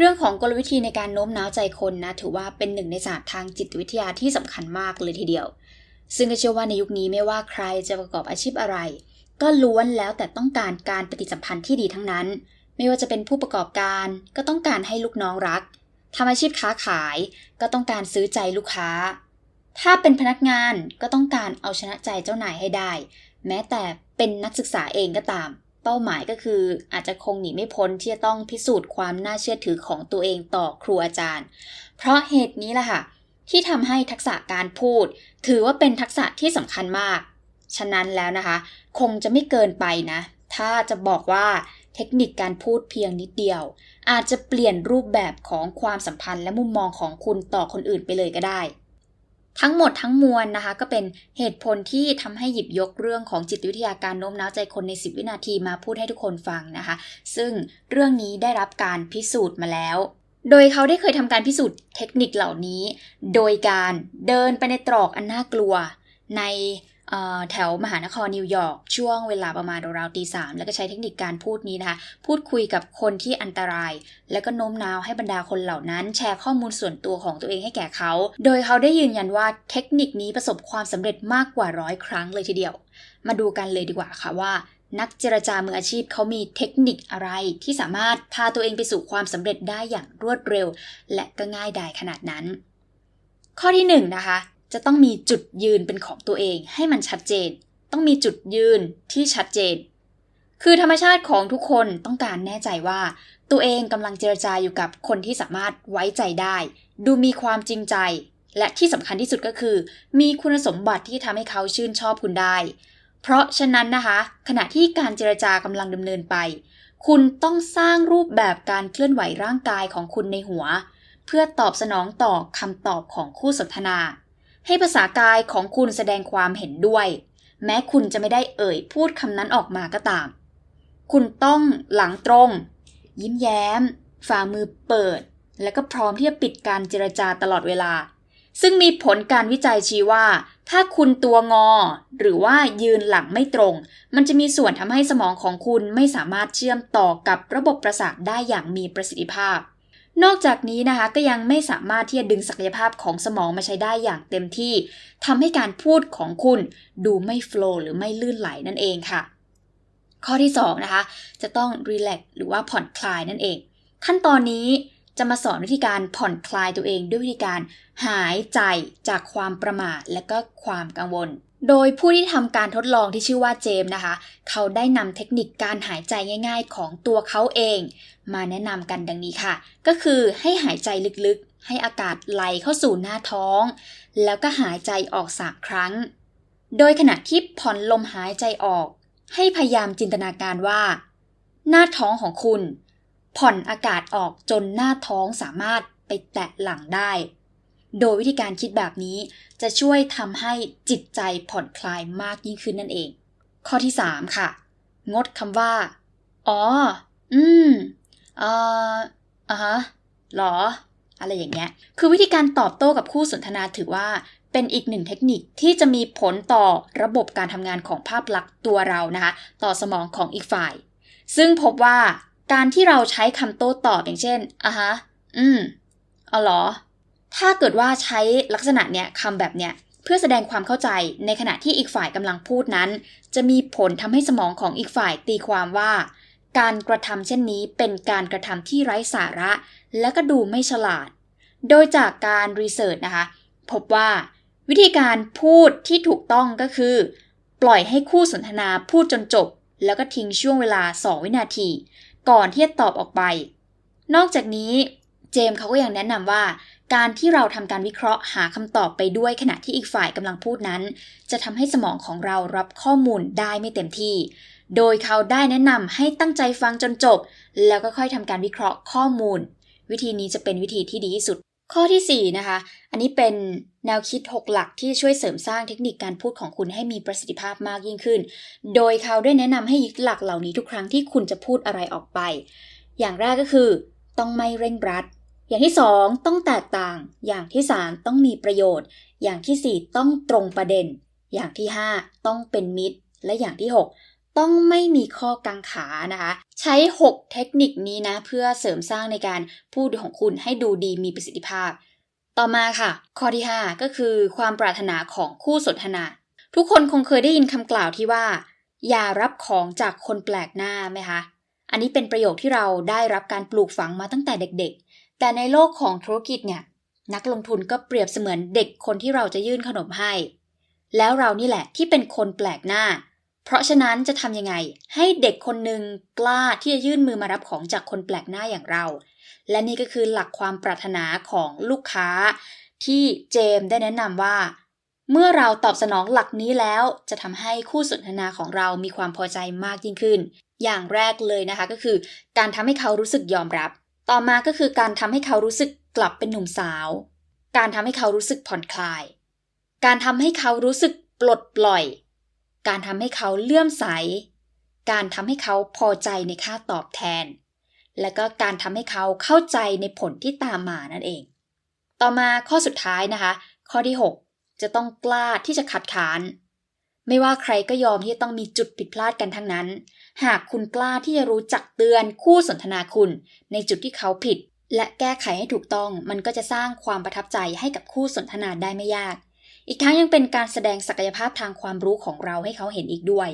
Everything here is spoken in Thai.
เรื่องของกลวิธีในการโน้มน้าวใจคนนะ ถือว่าเป็นหนึ่งในศาสตร์ทางจิตวิทยาที่สำคัญมากเลยทีเดียว ซึ่งก็เชื่อว่าในยุคนี้ไม่ว่าใครจะประกอบอาชีพอะไร ก็ล้วนแล้วแต่ต้องการการปฏิสัมพันธ์ที่ดีทั้งนั้น ไม่ว่าจะเป็นผู้ประกอบการก็ต้องการให้ลูกน้องรักทำอาชีพค้าขายก็ต้องการซื้อใจลูกค้า ถ้าเป็นพนักงานก็ต้องการเอาชนะใจเจ้านายให้ได้ แม้แต่เป็นนักศึกษาเองก็ตาม ป้าหมายก็คือ อาจจะคงหนีไม่พ้นที่จะต้องพิสูจน์ความน่าเชื่อถือของตัวเองต่อครูอาจารย์ เพราะเหตุนี้แหละค่ะ ที่ทำให้ทักษะการพูด ถือว่าเป็นทักษะที่สำคัญมาก ฉะนั้นแล้วนะคะ คงจะไม่เกินไปนะ ถ้าจะบอกว่าเทคนิคการพูดเพียงนิดเดียว อาจจะเปลี่ยนรูปแบบของความสัมพันธ์และมุมมองของคุณต่อคนอื่นไปเลยก็ได้ ทั้งหมดทั้งมวลนะคะ ก็เป็นเหตุผลที่ทำให้หยิบยกเรื่องของจิตวิทยาการโน้มน้าวใจคนใน 10 วินาทีมาพูดให้ทุกคนฟังนะคะ ซึ่งเรื่องนี้ได้รับการพิสูจน์มาแล้ว โดยเขาได้เคยทำการพิสูจน์เทคนิคเหล่านี้ โดยการเดินไปในตรอกอันน่ากลัว ใน แถวมหานครนิวยอร์กช่วงเวลาประมาณราวๆตีสามแล้วก็ใช้เทคนิคการพูดนี้นะคะ พูดคุยกับคนที่อันตราย แล้วก็โน้มน้าวให้บรรดาคนเหล่านั้น แชร์ข้อมูลส่วนตัวของตัวเองให้แก่เขา โดยเขาได้ยืนยันว่าเทคนิคนี้ประสบความสำเร็จมากกว่าร้อยครั้งเลยทีเดียว มาดูกันเลยดีกว่าค่ะว่านักเจรจามืออาชีพเขามีเทคนิคอะไรที่สามารถพาตัวเองไปสู่ความสำเร็จได้อย่างรวดเร็ว และก็ง่ายดายขนาดนั้น ข้อที่หนึ่งนะคะ จะต้องมีจุดยืนเป็นของตัวเอง ให้มันชัดเจน ต้องมีจุดยืนที่ชัดเจน คือธรรมชาติของทุกคนต้องการแน่ใจว่า ตัวเองกำลังเจรจาอยู่กับคนที่สามารถไว้ใจได้ ดูมีความจริงใจ และที่สำคัญที่สุดก็คือ มีคุณสมบัติที่ทำให้เขาชื่นชอบคุณได้ เพราะฉะนั้นนะคะ ขณะที่การเจรจากำลังดำเนินไป คุณต้องสร้างรูปแบบการเคลื่อนไหวร่างกายของคุณในหัว เพื่อตอบสนองต่อคำตอบของคู่สนทนา ให้ภาษากายของคุณแสดงความเห็นด้วย แม้คุณจะไม่ได้เอ่ยพูดคำนั้นออกมาก็ตาม คุณต้องหลังตรง ยิ้มแย้ม ฝ่ามือเปิด และก็พร้อมที่จะปิดการเจรจาตลอดเวลา ซึ่งมีผลการวิจัยชี้ว่า ถ้าคุณตัวงอ หรือว่ายืนหลังไม่ตรง มันจะมีส่วนทำให้สมองของคุณไม่สามารถเชื่อมต่อกับระบบประสาทได้อย่างมีประสิทธิภาพ นอกจากนี้นะคะก็ยังไม่สามารถที่จะดึงศักยภาพของสมองมาใช้ได้อย่างเต็มที่ทำให้การพูดของคุณดูไม่โฟล์หรือไม่ลื่นไหลนั่นเองค่ะ ข้อที่2นะคะจะต้องรีแลกหรือว่าผ่อนคลายนั่นเอง ขั้นตอนนี้จะมาสอนวิธีการผ่อนคลายตัวเองด้วยวิธีการหายใจจากความประมาทและก็ความกังวล โดยผู้ที่ทำการทดลองที่ชื่อว่าเจมส์นะคะ เขาได้นำเทคนิคการหายใจง่าย ๆ ของตัวเขาเอง มาแนะนำกันดังนี้ค่ะ ก็คือให้หายใจลึกๆ ให้อากาศไหลเข้าสู่หน้าท้อง แล้วก็หายใจออกสามครั้ง โดยขณะที่ผ่อนลมหายใจออก ให้พยายามจินตนาการว่า หน้าท้องของคุณ ผ่อนอากาศออกจนหน้าท้องสามารถไปแตะหลังได้ โดยวิธีการคิดแบบนี้ จะช่วยทำให้จิตใจผ่อนคลายมากยิ่งขึ้นนั่นเอง ข้อที่ 3 ค่ะ งดคำว่า อ๋อ อืมเอ่ออะฮะหรอ อะไรอย่างเงี้ย คือวิธีการตอบโต้กับคู่สนทนาถือว่าเป็นอีกหนึ่งเทคนิคที่จะมีผลต่อระบบการทำงานของภาพลักษณ์ตัวเรานะคะ ต่อสมองของอีกฝ่าย ซึ่งพบว่าการที่เราใช้คำโต้ตอบอย่างเช่นอะฮะ อืมอ๋อหรอ ถ้าเกิดว่าใช้ลักษณะเนี้ยคำแบบเนี้ยเพื่อแสดงความเข้าใจในขณะที่อีกฝ่ายกำลังพูดนั้น จะมีผลทำให้สมองของอีกฝ่ายตีความว่า การกระทำเช่นนี้เป็นการกระทำที่ไร้สาระ และก็ดูไม่ฉลาด โดยจากการรีเสิร์ชนะคะ พบว่า วิธีการพูดที่ถูกต้องก็คือ ปล่อยให้คู่สนทนาพูดจนจบ แล้วก็ทิ้งช่วงเวลา 2 วินาที ก่อนที่จะตอบออกไป นอกจากนี้ เจมส์เขาก็ยังแนะนำว่า การที่เราทำการวิเคราะห์หาคำตอบไปด้วยขณะที่อีกฝ่ายกำลังพูดนั้น จะทำให้สมองของเรารับข้อมูลได้ไม่เต็มที่ โดยเขาได้แนะนำให้ตั้งใจฟังจนจบ แล้วก็ค่อยทำการวิเคราะห์ข้อมูล วิธีนี้จะเป็นวิธีที่ดีที่สุด ข้อที่ 4 นะคะ อันนี้เป็นแนวคิด 6 หลักที่ช่วยเสริมสร้างเทคนิคการพูดของคุณให้มีประสิทธิภาพมากยิ่งขึ้น โดยเขาได้แนะนำให้ยึดหลักเหล่านี้ทุกครั้งที่คุณจะพูดอะไรออกไป อย่างแรกก็คือ ต้องไม่เร่งรัด อย่างที่ 2 ต้องแตกต่าง อย่างที่ 3 ต้องมีประโยชน์ อย่างที่ 4 ต้องตรงประเด็น อย่างที่ 5 ต้องเป็นมิตร และอย่างที่ 6 ต้องไม่มีข้อกังขานะคะ ใช้ 6 เทคนิคนี้นะ เพื่อเสริมสร้างในการพูดของคุณให้ดูดีมีประสิทธิภาพ ต่อมาค่ะ ข้อที่ 5 ก็คือความปรารถนาของคู่สนทนา ทุกคนคงเคยได้ยินคำกล่าวที่ว่า อย่ารับของจากคนแปลกหน้าไหมคะอันนี้เป็นประโยคที่เราได้รับการปลูกฝังมาตั้งแต่เด็ก แต่ในโลกของธุรกิจเนี่ย นักลงทุนก็เปรียบเสมือนเด็กคนที่เราจะยื่นขนมให้ แล้วเรานี่แหละที่เป็นคนแปลกหน้า เพราะฉะนั้นจะทำยังไง ให้เด็กคนหนึ่งกล้าที่จะยื่นมือมารับของจากคนแปลกหน้าอย่างเรา และนี่ก็คือหลักความปรารถนาของลูกค้า ที่เจมได้แนะนำว่า เมื่อเราตอบสนองหลักนี้แล้วจะทำให้คู่สนทนาของเรามีความพอใจมากยิ่งขึ้น อย่างแรกเลยนะคะก็คือ การทำให้เขารู้สึกยอมรับ ต่อมาก็คือการทำให้เขารู้สึกกลับเป็นหนุ่มสาว การทำให้เขารู้สึกผ่อนคลาย การทำให้เขารู้สึกปลดปล่อย การทำให้เขาเลื่อมใส การทำให้เขาพอใจในค่าตอบแทน และก็การทำให้เขาเข้าใจในผลที่ตามมานั่นเอง ต่อมาข้อสุดท้ายนะคะ ข้อที่ 6 จะต้องกล้าที่จะขัดขาน ไม่ว่าใครก็ยอมที่จะต้องมีจุดผิดพลาดกันทั้งนั้น หากคุณกล้าที่จะรู้จักเตือนคู่สนทนาคุณ ในจุดที่เขาผิด และแก้ไขให้ถูกต้องมันก็จะสร้างความประทับใจให้กับคู่สนทนาได้ไม่ยาก อีกทั้งยังเป็นการแสดงศักยภาพทางความรู้ของเราให้เขาเห็นอีกด้วย